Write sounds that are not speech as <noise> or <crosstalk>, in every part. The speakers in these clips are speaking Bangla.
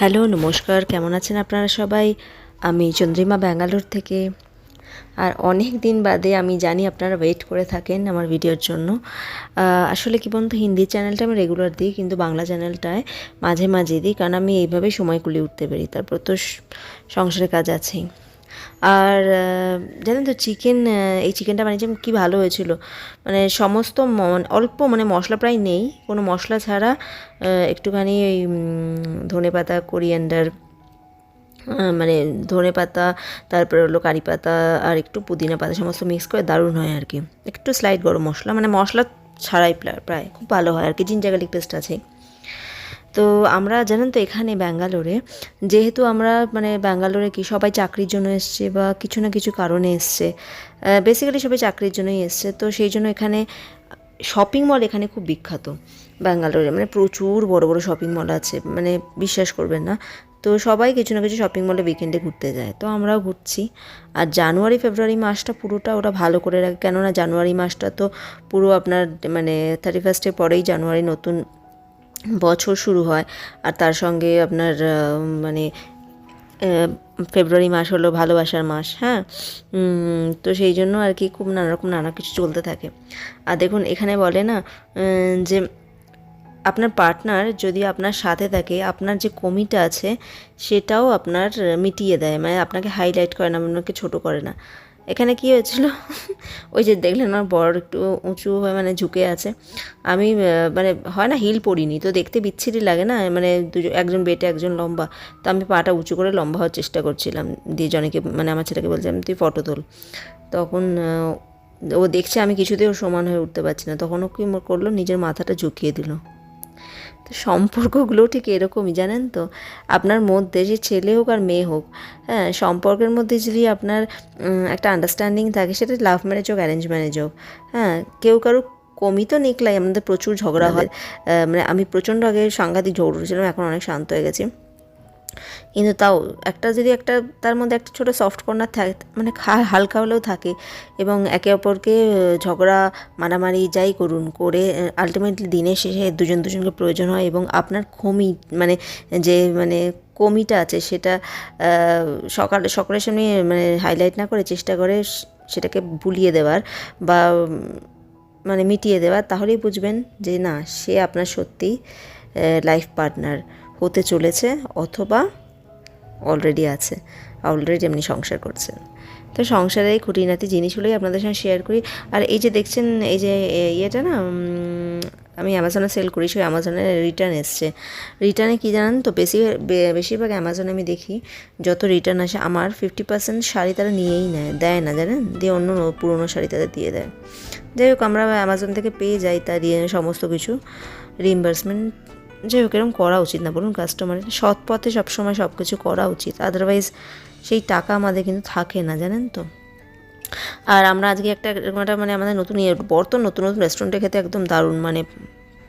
হ্যালো, নমস্কার। কেমন আছেন আপনারা সবাই? আমি চন্দ্রিমা ব্যাঙ্গালোর থেকে। আর অনেক দিন বাদে আমি জানি আপনারা ওয়েট করে থাকেন আমার ভিডিওর জন্য। আসলে কী বলুন তো, হিন্দি চ্যানেলটা আমি রেগুলার দিই, কিন্তু বাংলা চ্যানেলটায় মাঝে মাঝে দিই, কারণ আমি এইভাবেই সময় কুলিয়ে উঠতে পারি। তারপর তো সংসারের কাজ আছেই। আর জানেন তো চিকেন এই চিকেনটা বানিয়েছিলাম কি ভালো হয়েছিল। মানে সমস্ত ম- অল্প মানে মশলা প্রায় নেই। কোনো মশলা ছাড়া একটুখানি ওই ধনে পাতা কোরিয়ান্ডার মানে ধনে পাতা, তারপরে হলো কারি পাতা আর একটু পুদিনা পাতা, সমস্ত মিক্স করে দারুণ হয় আর কি। একটু স্লাইড গরম মশলা মানে মশলা ছাড়াই প্রায়, খুব ভালো হয় আর কি। জিঞ্জার গার্লিক পেস্ট আছে। তো আমরা জানেন তো এখানে ব্যাঙ্গালোরে, যেহেতু আমরা মানে ব্যাঙ্গালোরে কি সবাই চাকরির জন্য এসছে বা কিছু না কিছু কারণে এসছে বেসিক্যালি সবাই চাকরির জন্যই এসছে, তো সেই জন্য এখানে শপিং মল এখানে খুব বিখ্যাত ব্যাঙ্গালোরে মানে প্রচুর বড় বড় শপিং মল আছে মানে বিশ্বাস করবেন না, তো সবাই কিছু না কিছু শপিং মলে উইকেন্ডে ঘুরতে যায়, তো আমরাও ঘুরছি, আর জানুয়ারি, ফেব্রুয়ারি মাসটা পুরোটা ওরা ভালো করে রাখে, কেননা জানুয়ারি মাসটা তো পুরো আপনার মানে থার্টি ফার্স্টের পরেই জানুয়ারি নতুন বছর শুরু হয় আর তার সঙ্গে আপনার মানে ফেব্রুয়ারি মাস হলো ভালোবাসার মাস হ্যাঁ? তো সেই জন্য আর কি খুব নানা রকম নানা কিছু চলতে থাকে। আর দেখুন, এখানে বলে না যে আপনার পার্টনার যদি আপনার সাথে থাকে, আপনার যে কমিটা আছে, সেটাও আপনার মিটিয়ে দেয়। মানে আপনাকে হাইলাইট করে না আপনাকে ছোট করে না। এখানে কি হয়েছিল? <laughs> ওই যে দেখলেন আমার বড় একটু উঁচু হয়ে মানে ঝুঁকে আছে। আমি মানে হয় না হিল পরিনি তো দেখতে বিচ্ছিরি লাগে না? মানে দুজন একজন বেটে, একজন লম্বা। তো আমি পাটা উঁচু করে লম্বা হওয়ার চেষ্টা করছিলাম। দিয়ে জনকে মানে আমার ছেলেকে বলছিলাম, তুই ফটো তোল। তখন ও দেখছে আমি কিছুতেই ওর সমান হয়ে উঠতে পারছি না। তখন ও কি করল? নিজের মাথাটা ঝুঁকিয়ে দিল। তো সম্পর্কগুলো ঠিক এরকমই জানেন তো? আপনার মধ্যে যে ছেলে হোক আর মেয়ে হোক হ্যাঁ সম্পর্কের মধ্যে যদি আপনার একটা আন্ডারস্ট্যান্ডিং থাকে সেটা লাভ ম্যারেজ হোক অ্যারেঞ্জ ম্যারেজ হোক হ্যাঁ কেউ কারও কমই তো নিকলাই আমাদের প্রচুর ঝগড়া হয়। মানে আমি প্রচণ্ড আগে সাংঘাতিক ঝগড়া ছিলাম এখন অনেক শান্ত হয়ে গেছি। কিন্তু তাও একটা যদি একটা তার মধ্যে একটা ছোটো সফট কর্নার থাকে মানে হালকা হলেও থাকে এবং একে অপরকে ঝগড়া, মারামারি যাই করুন করে আলটিমেটলি দিনের শেষে দুজন দুজনকে প্রয়োজন হয় এবং আপনার খমি মানে যে মানে কমিটা আছে সেটা সকাল, সকলের সামনে মানে হাইলাইট না করে চেষ্টা করে সেটাকে ভুলিয়ে দেওয়ার বা মানে মিটিয়ে দেওয়ার, তাহলেই বুঝবেন যে না, সে আপনার সত্যিই লাইফ পার্টনার হতে চলেছে অথবা অলরেডি আছে অলরেডি এমনি সংসার করছেন। তো সংসারে এই খুঁটিনাটি জিনিসগুলোই আপনাদের সঙ্গে শেয়ার করি। আর এই যে দেখছেন, এই যে ইয়েটা না আমি অ্যামাজনে সেল করি, সেই অ্যামাজনে রিটার্ন এসছে। রিটার্নে কী জানেন তো, বেশি বেশিরভাগ অ্যামাজনে আমি দেখি, যত রিটার্ন আসে, আমার ফিফটি পার্সেন্ট শাড়ি তারা নিয়েই নেয়, দেয় না, জানেন? দিয়ে অন্য পুরনো শাড়ি তাদের দিয়ে দেয়। যাই হোক, আমরা অ্যামাজন থেকে পেয়ে যাই তার ইয়ে সমস্ত কিছু। রিইম্বার্সমেন্ট যাই হোক এরকম করা উচিত না। বলুন কাস্টমারের সৎ পথে সবসময় সব কিছু করা উচিত। আদারওয়াইজ সেই টাকা আমাদের কিন্তু থাকে না, জানেন তো? আর আমরা আজকে একটা এরকম একটা মানে আমাদের নতুন বর্তমান নতুন নতুন রেস্টুরেন্টে খেতে একদম দারুণ। মানে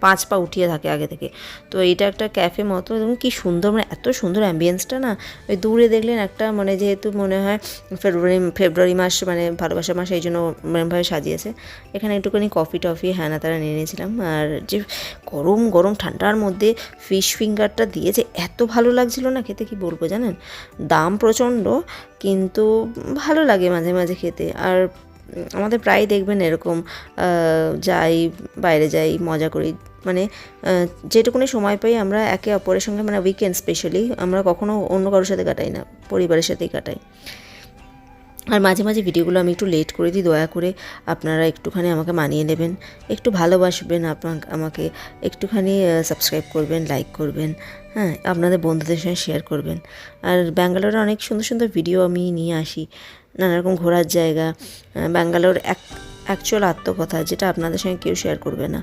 পাঁচ পা উঠিয়ে থাকে আগে থেকে। তো এইটা একটা ক্যাফে মতো এবং কি সুন্দর মানে এত সুন্দর অ্যাম্বিয়েন্সটা না? ওই দূরে দেখলেন একটা মানে যেহেতু মনে হয় ফেব্রুয়ারি ফেব্রুয়ারি মাস মানে ভালোবাসা মাস, এই জন্য ভাবে সাজিয়েছে। এখানে একটুখানি কফি টফি হ্যাঁ না, তারা নিয়ে নিয়েছিলাম। আর যে গরম গরম ঠান্ডার মধ্যে ফিশ ফিঙ্গারটা দিয়েছে, এত ভালো লাগছিল না খেতে, কি বলব জানেন? দাম প্রচণ্ড, কিন্তু ভালো লাগে মাঝে মাঝে খেতে। আর আমাদের প্রায় দেখবেন এরকম যাই বাইরে যাই মজা করি মানে যেটুকুনি সময় পাই আমরা একে অপরের সঙ্গে মানে উইকেন্ড স্পেশালি আমরা কখনো অন্য কারোর সাথে কাটাই না, পরিবারের সাথেই কাটাই। আর মাঝে মাঝে ভিডিওগুলো আমি একটু লেট করে দিই, দয়া করে আপনারা একটুখানি আমাকে মানিয়ে নেবেন, একটু ভালোবাসবেন আপনার আমাকে, একটুখানি সাবস্ক্রাইব করবেন লাইক করবেন হ্যাঁ আপনাদের বন্ধুদের সঙ্গে শেয়ার করবেন। আর ব্যাঙ্গালোরে অনেক সুন্দর সুন্দর ভিডিও আমি নিয়ে আসি নানা রকম ঘোরার জায়গা ব্যাঙ্গালোর এক অ্যাকচুয়াল আত্মকথা যেটা আপনাদের সঙ্গে কেউ শেয়ার করবে না।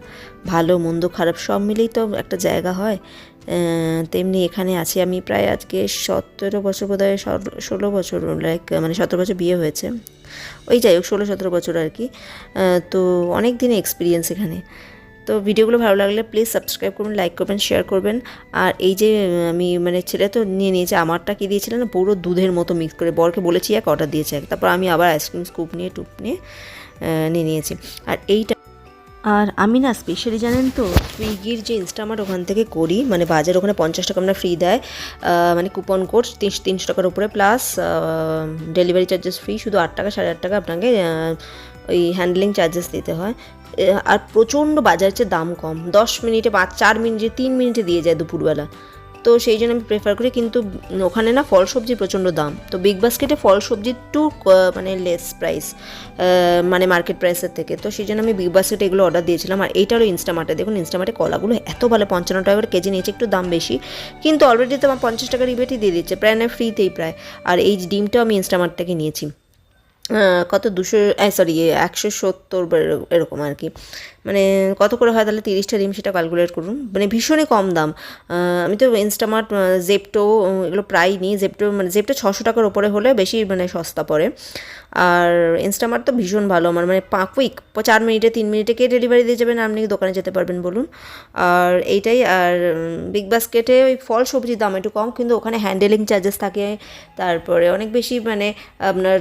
ভালো, মন্দ, খারাপ সব মিলেই তো একটা জায়গা হয়। তেমনি এখানে আছি আমি প্রায় আজকে সতেরো বছর বোধ হয় ষোলো বছর লাইক মানে সতেরো বছর বিয়ে হয়েছে। ওই যাই হোক, ষোলো, সতেরো বছর আর কি। তো অনেক দিনের এক্সপিরিয়েন্স এখানে। তো ভিডিওগুলো ভালো লাগলে প্লিজ সাবস্ক্রাইব করবেন লাইক করবেন শেয়ার করবেন। আর এই যে আমি মানে ছেলে তো নিয়ে নিয়েছে, আমারটা কি দিয়েছিল না? পুরো দুধের মতো মিক্স করে। বরকে বলেছি, এক, অর্ডার দিয়েছে এক। তারপর আমি আবার আইসক্রিম স্কুপ নিয়ে টুপ নিয়ে নিয়ে নিয়েছি। আর এইটা আর আমি না স্পেশালি জানেন তো সুইগির যে ইনস্টামার্ট ওখান থেকে করি মানে বাজার ওখানে পঞ্চাশ টাকা আমরা ফ্রি দেয় মানে কুপন কোড তিনশো তিনশো টাকার উপরে প্লাস ডেলিভারি চার্জেস ফ্রি শুধু আট টাকা, সাড়ে আট টাকা আপনাকে ওই হ্যান্ডলিং চার্জেস দিতে হয়। আর প্রচণ্ড বাজারের চেয়ে দাম কম। দশ মিনিটে পাঁচ, চার মিনিটে, তিন মিনিটে দিয়ে যায় দুপুরবেলা। তো সেই জন্য আমি প্রেফার করি, কিন্তু ওখানে না ফল সবজির প্রচণ্ড দাম। তো বিগ বাস্কেটে ফল সবজি টু মানে লেস প্রাইস মানে মার্কেট প্রাইসের থেকে। তো সেই জন্য আমি বিগ বাস্কেটে এগুলো অর্ডার দিয়েছিলাম। আর এইটারও ইনস্টামার্টে দেখুন ইনস্টামার্টে কলাগুলো এত ভালো, পঞ্চান্ন টাকা করে কেজি নিয়েছে, একটু দাম বেশি। কিন্তু অলরেডি তো আমার পঞ্চাশ টাকা রিবেটই দিয়ে দিচ্ছে, প্রায় না ফ্রিতেই প্রায়। আর এই ডিমটাও আমি ইনস্টামার্ট থেকে নিয়েছি। কত দুশো সরি একশো সত্তর এরকম আর কি। মানে কত করে হয় তাহলে তিরিশটা ডিম সেটা ক্যালকুলেট করুন। মানে ভীষণই কম দাম। আমি তো ইনস্টামার্ট জেপটো এগুলো প্রায় নিই। জেপটো মানে জেপটো ছশো টাকার ওপরে হলে বেশি মানে সস্তা পড়ে। আর ইনস্টামার্ট তো ভীষণ ভালো আমার। মানে পা কুইক চার মিনিটে, তিন মিনিটে কে ডেলিভারি দিয়ে যাবেন? আপনি দোকানে যেতে পারবেন বলুন। আর এইটাই, আর বিগ বাস্কেটে ওই ফল সবজির দাম একটু কম, কিন্তু ওখানে হ্যান্ডেলিং চার্জেস থাকে। তারপরে অনেক বেশি মানে আপনার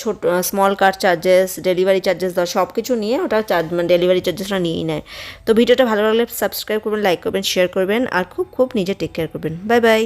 ছোট small car charges delivery charges সব কিছু নিয়ে ওটা চার্জ মানে ডেলিভারি চার্জেসটা নিয়েই নেয়। তো ভিডিওটা ভালো লাগলে সাবস্ক্রাইব করবেন লাইক করবেন শেয়ার করবেন, আর খুব খুব নিজে টেক কেয়ার করবেন। Bye bye